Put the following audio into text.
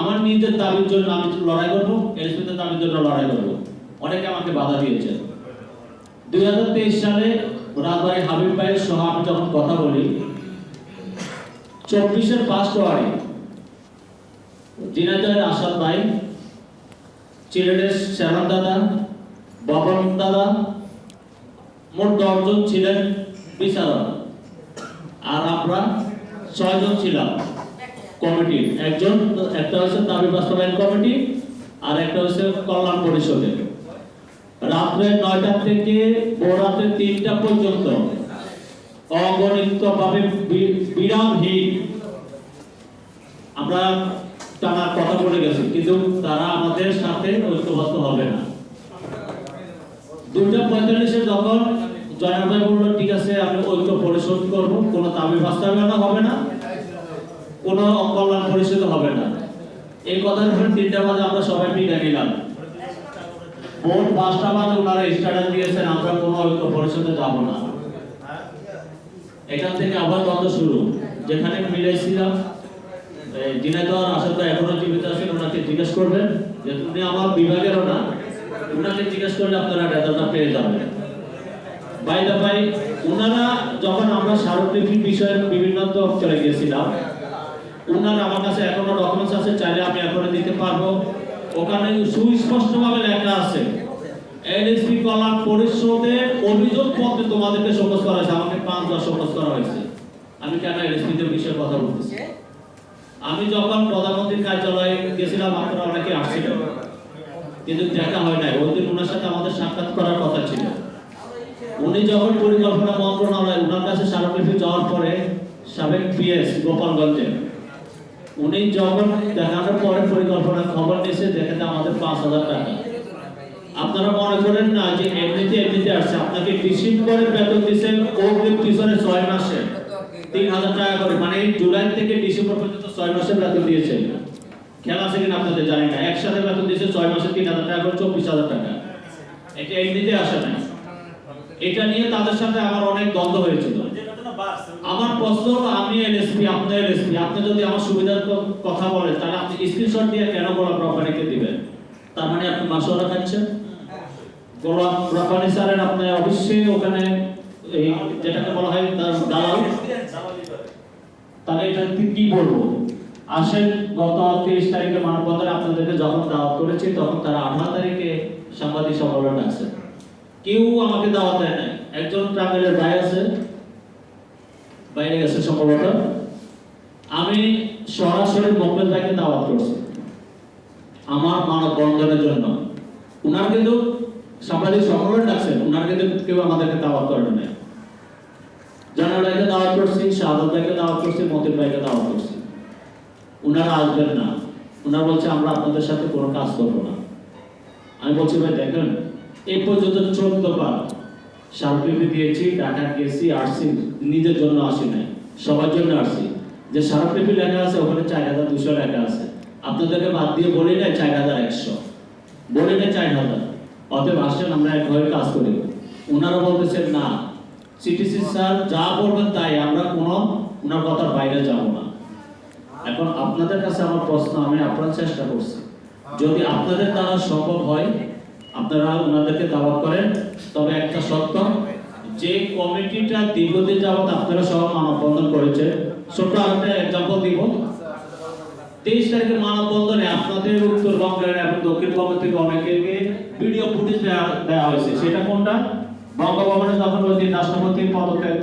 আমার নিজের দাবির জন্য আমি লড়াই করব এলএসপিতে দাবির জন্য লড়াই করব। অনেকে আমাকে বাধা দিয়েছে। দুই হাজার তেইশ সালে রাজবাড়ি হাবিব ভাইয়ের সহ আমি যখন কথা বলি, চব্বিশের ফার্স্ট ওয়ার্ডে জিনাজয়ের আসাদ ভাই চিলেটের শ্যামল দাদা ববন দাদা, মোট দশজন ছিলেন বিচারক। আর আমরা ছয়জন ছিলাম। কমিটি। একজন, একটা হচ্ছে দাবি বাস্তবায়ন কমিটি, আর একটা হচ্ছে কল্যাণ পরিষদের। রাত্রে নয়টা থেকে ভোরাতে তিনটা পর্যন্ত অগণিত ভাবে বিরামহীন। আমরা টানা কথা বলে গেছি, কিন্তু তারা আমাদের সাথে ঐক্যবদ্ধ হবে না। দুইটা পঁয়তাল্লিশে যখন জয়নাল ভাই বলল, ঠিক আছে, আমি ঐক্য পরিশোধ করব, কোনো দাবি বাস্তবায়ন হবে না। কোনো কল্যাণ পরিষদ হবে না। এই কথার উপর তিনটা বাজে আমরা সবাই বিদায় নিলাম ভোর পাঁচটা বাজে ওনারা স্ট্যাটাস দিয়েছেন, আমরা কোনো ঐক্য পরিষদে যাব না। এখান থেকে আবার দ্বন্দ্ব শুরু। যেখানে আসাদ ভাই এখনও জীবিত আছেন, ওনাকে জিজ্ঞেস করবেন যে উনি আমার বিভাগেরও না। ওনাকে জিজ্ঞেস করলে আপনারা রেজাল্টটা পেয়ে যাবেন। বাই দা ভাই ওনারা যখন আমরা স্মারকলিপির বিষয়ে বিভিন্ন চলে গিয়েছিলাম ওনার আমার কাছে এখনও ডকুমেন্টস আছে, চাইলে আমি এখনও দিতে পারব। ওখানে সুস্পষ্টভাবে লেখা আছে এনএসপি কল্যাণ পরিষদের অভিযোগ পত্রে তোমাদেরকে শোকজ করা হয়েছে, আমাকে পাঁচবার শোকজ করা হয়েছে। আমি কেন এনএসপি তে বিষয়ে কথা বলতেছি? আমি যখন প্রধানমন্ত্রীর কার্যালয়ে গেছিলাম, আপনারা অনেকে আসছিলেন, কিন্তু দেখা হয় নাই। ওই দিন ওনার সাথে আমাদের সাক্ষাৎ করার কথা ছিল। উনি যখন পরিকল্পনা মন্ত্রণালয় ওনার কাছে স্মারকলিপি যাওয়ার পরে সাবেক পিএস গোপালগঞ্জে উনি যখন দেখানোর পরে পরিকল্পনা খবর নিয়েছে দেখেন আমাদের পাঁচ হাজার টাকা। আপনারা মনে করেন না যে এমনিতে এমনিতে আসছে? আপনাকে ডিসেম্বরে বেতন দিচ্ছে অগ্রিম পিছনে ছয় মাসে। তিন হাজার টাকা করে। মানে জুলাই থেকে ডিসেম্বর পর্যন্ত ছয় মাসের বেতন দিয়েছে। খেলা আছে কিনা আপনাদের জানি না। একসাথে বেতন দিয়েছে ছয় মাসে তিন হাজার টাকা করে চব্বিশ হাজার টাকা। এটা এমনিতে আসে না এটা নিয়ে তাদের সাথে আমার অনেক দ্বন্দ্ব হয়েছিল। আমার প্রশ্ন হলো আমি এলএসপি আপনি এলএসপি আপনি যদি আমার সুবিধার কথা বলেন, তাহলে আপনি স্ক্রিনশট দিয়ে কেন গোলাপ রব্বানিকে দিবেন? তার মানে আপনি মাসওয়ারা খাচ্ছেন? গোলাপ রব্বানি স্যারের আপনি অবশ্যই ওখানে এই যেটাকে বলা হয় তার দালাল। তাহলে এটা কি- বলব? আসেন, গত তিরিশ তারিখে মানববন্ধনে আপনাদেরকে যখন দাওয়াত করেছি, তখন তারা আঠারো তারিখে সাংবাদিক সম্মেলন ডাকছে। কেউ আমাকে দাওয়াত দেয় নাই। একজন ট্রাভেলের ভাই আছে বাইরে গেছে সম্ভবত। আমি সরাসরি মোবাইল ভাইকে দাওয়াত করছি। আমার মানববন্ধনের জন্য। উনার কিন্তু সাংবাদিক সম্মেলন ডাকছেন উনার কিন্তু কেউ আমাদেরকে দাওয়াত করেন নাই। দাওয়াত করছি ভাইকে দাওয়াত করছি, মতিন ভাইকে দাওয়াত করছি। উনারা আসবেন না। উনারা বলছে, আমরা আপনাদের সাথে কোনো কাজ করব না। আমি বলছি, ভাই, দেখেন এই পর্যন্ত চোদ্দ বার স্মারকলিপি দিয়েছি ঢাকা গেছি আসছি নিজের জন্য আসি নাই, সবার জন্য আসছি যে স্মারকলিপি লেখা আছে, ওখানে চার হাজার দুশো লেখা আছে। আপনাদেরকে বাদ দিয়ে বলি না চার হাজার একশো। বলি না চার হাজার। অতএব আসেন, আমরা একভাবে কাজ করি। ওনারা বলতেছেন, না সিটিসি স্যার যা বলবেন তাই, আমরা কোনো ওনার কথার বাইরে যাব না। এখন আপনাদের কাছে আমার প্রশ্ন, আমি আপনার চেষ্টা করছি। যদি আপনাদের দ্বারা সম্ভব হয় আপনারা ওনাদেরকে দাওয়াত করেন। তবে একটা সত্য, যে কমিটিটা দীর্ঘদিন যাবত আপনারা সহ মানববন্ধন করেছে, ছোট্ট আরেকটা এক্সাম্পল দিব। তেইশ তারিখে মানববন্ধনে আপনাদের উত্তরবঙ্গের এবং দক্ষিণবঙ্গ থেকে অনেকে ভিডিও ফুটেজ দেওয়া হয়েছে। সেটা কোনটা? বঙ্গভবনে যখন ওই দিন রাষ্ট্রপতি পদত্যাগ